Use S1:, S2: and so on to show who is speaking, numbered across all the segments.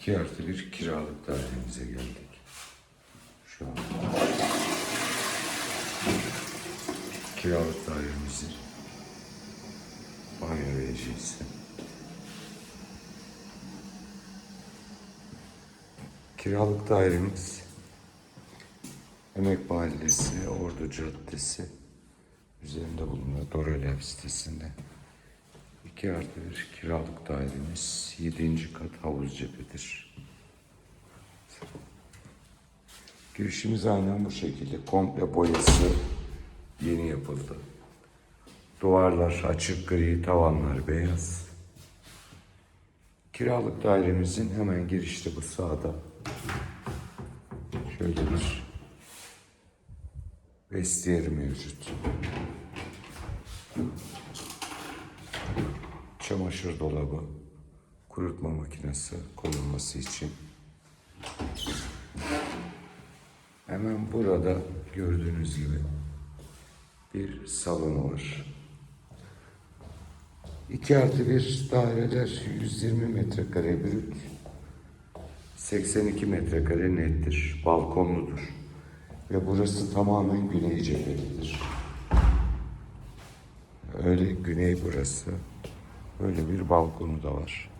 S1: 2 artı bir kiralık dairemize geldik. Şu an. Kiralık dairemizin banyo rejisi. Kiralık dairemiz Emek Mahallesi, Ordu Caddesi üzerinde bulunan Dorelev sitesinde. 2 artı bir kiralık dairemiz 7. kat havuz cephedir. Girişimiz aynen bu şekilde. Komple boyası yeni yapıldı. Duvarlar açık gri, tavanlar beyaz. Kiralık dairemizin hemen girişte bu sağda. Şöyle bir vestiyeri mevcut. Çamaşır dolabı, kurutma makinesi konulması için. Hemen burada gördüğünüz gibi bir salon var. 2 artı 1 daireler 120 metrekare brüt, 82 metrekare nettir, balkonludur. Ve burası tamamen güney cephelidir. Öyle güney burası. Böyle bir balkonu da var.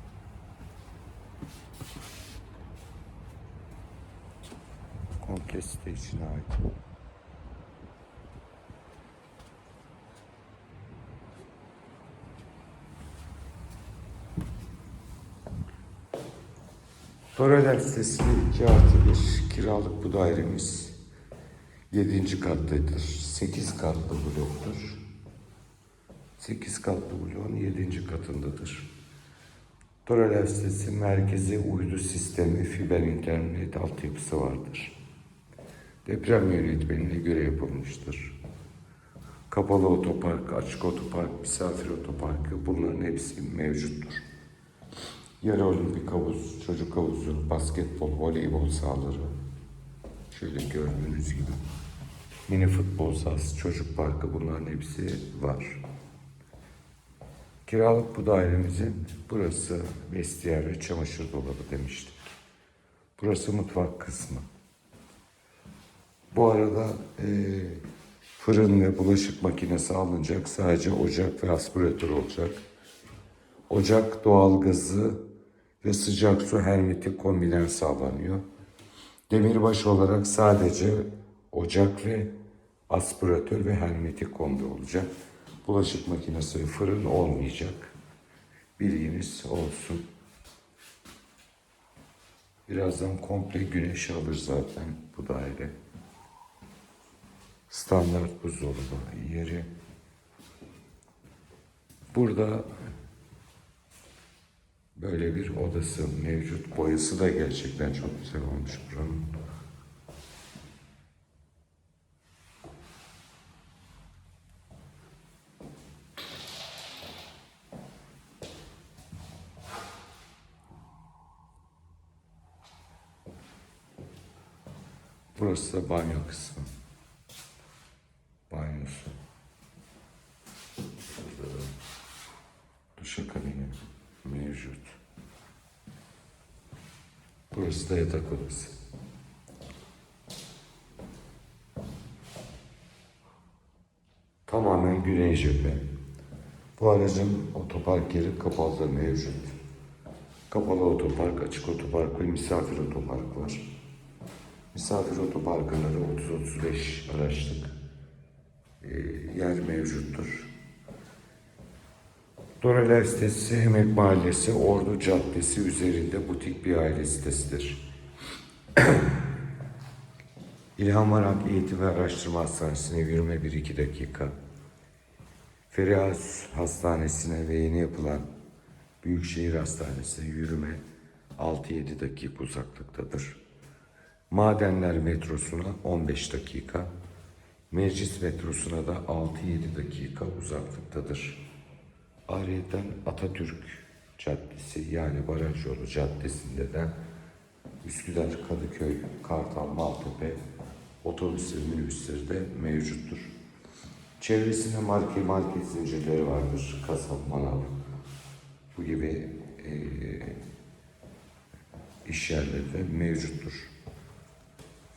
S1: Komple site içine ait. Toreler sitesinde 2 artı 1 kiralık bu dairemiz 7. kattadır. 8 katlı bloktur. 8 katlı bloğun 7. katındadır. Toreler sitesi merkezi uydu sistemi fiber internet altyapısı vardır. Deprem yönetmeliğine göre yapılmıştır. Kapalı otopark, açık otopark, misafir otoparkı bunların hepsi mevcuttur. Yarı olimpik havuz, çocuk havuzu, basketbol, voleybol sahaları. Şöyle gördüğünüz gibi. Mini futbol sahası, çocuk parkı bunların hepsi var. Kiralık bu dairemizin burası vestiyer ve çamaşır dolabı demiştik. Burası mutfak kısmı. Bu arada eee, fırın ve bulaşık makinesi alınacak. Sadece ocak ve aspiratör olacak. Ocak doğalgazı ve sıcak su hermetik kombinen sağlanıyor. Demirbaş olarak sadece ocak ve aspiratör ve hermetik kombi olacak. Bulaşık makinesi fırın olmayacak. Bilginiz olsun. Birazdan komple güneş alır zaten bu daire. Standart buzdolabı yeri. Burada böyle bir odası mevcut. Boyası da gerçekten çok güzel olmuş buranın. Burası da banyo kısmı. Banyosu. Burada da duşakabini mevcut. Burası da yatak odası. Tamamen güney cephe. Bu aracın otopark yeri kapalı mevcut. Kapalı otopark, açık otopark ve misafir otopark var. Misafir otoparkında da 30-35 araçlık e, yer mevcuttur. Doreler sitesi Emek Mahallesi Ordu Caddesi üzerinde butik bir aile sitesidir. İlhan Varak Eğitim ve Araştırma Hastanesi'ne yürüme 1-2 dakika. Feriha Hastanesi'ne ve yeni yapılan Büyükşehir Hastanesi'ne yürüme 6-7 dakika uzaklıktadır. Madenler metrosuna 15 dakika, Meclis metrosuna da 6-7 dakika uzaklıktadır. Ayrıca Atatürk Caddesi yani Baraj Yolu Caddesi'nde de Üsküdar, Kadıköy, Kartal, Maltepe otobüs ve minibüsleri de mevcuttur. Çevresinde market market zincirleri vardır. Kasap, manav bu gibi eee iş yerleri de mevcuttur.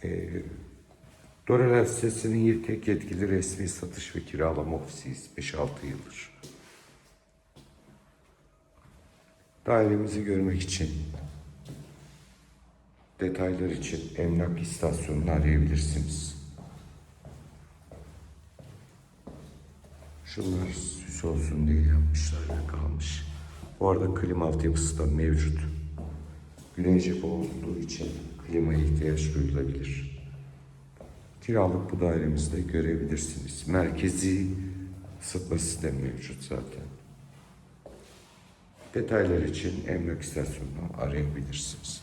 S1: Ee, Dorel sitesinin tek yetkili resmi satış ve kiralama ofisiyiz. 5-6 yıldır. Dairemizi görmek için, detaylar için emlak istasyonunu arayabilirsiniz. Şunlar süs olsun diye yapmışlar ve kalmış. Bu arada klima altyapısı da mevcut. Güney cephe olduğu için klimaya ihtiyaç duyulabilir. Kiralık bu dairemizde görebilirsiniz. Merkezi ısıtma sistemi mevcut zaten. Detaylar için emlak istasyonunu arayabilirsiniz.